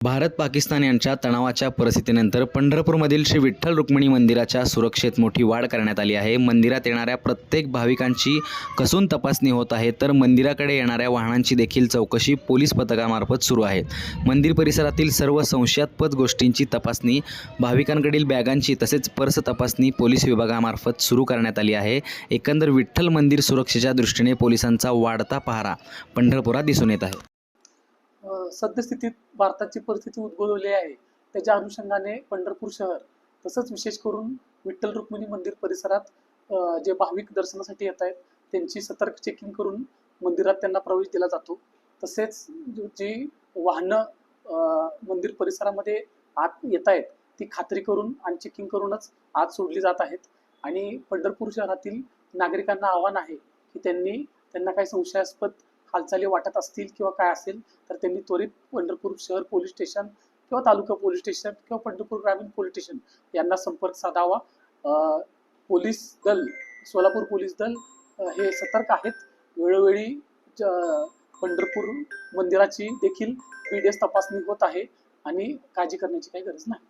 भारत पाकिस्तान यांच्या तणावाच्या परिस्थितीनंतर पंढरपूरमधील श्री विठ्ठल रुक्मिणी मंदिराच्या सुरक्षेत मोठी वाढ करण्यात आली आहे. मंदिरात येणाऱ्या प्रत्येक भाविकांची कसून तपासणी होत आहे तर मंदिराकडे येणाऱ्या वाहनांची देखील चौकशी पोलीस पथकामार्फत सुरू आहे. मंदिर परिसरातील सर्व संशयास्पद गोष्टींची तपासणी भाविकांकडील बॅगांची तसेच पर्स तपासणी पोलीस विभागामार्फत सुरू करण्यात आली आहे. एकंदर विठ्ठल मंदिर सुरक्षेच्या दृष्टीने पोलिसांचा वाढता पहारा पंढरपुरात दिसून येत आहे. सद्यस्थितीत भारताची परिस्थिती उद्भवलेली आहे. त्याच्या अनुषंगाने पंढरपूर शहर तसंच विशेष करून विठ्ठल रुक्मिणी मंदिर परिसरात जे भाविक दर्शनासाठी येत आहेत त्यांची सतर्क चेकिंग करून मंदिरात त्यांना प्रवेश दिला जातो. तसेच जी- वाहनं मंदिर परिसरामध्ये आत येत आहेत ती खात्री करून आणि चेकिंग करूनच आत सोडली जात आहेत. आणि पंढरपूर शहरातील नागरिकांना आव्हान आहे की त्यांनी त्यांना काही संशयास्पद हालचाली वाटत असतील किंवा काय असेल तर त्यांनी त्वरित पंढरपूर शहर पोलीस स्टेशन किंवा तालुका पोलीस स्टेशन किंवा पंढरपूर ग्रामीण पोलीस स्टेशन यांना संपर्क साधावा. पोलीस दल सोलापूर पोलीस दल हे सतर्क आहेत. वेळोवेळी पंढरपूर मंदिराची देखील पी डी एस तपासणी होत आहे आणि काळजी करण्याची काही गरज नाही.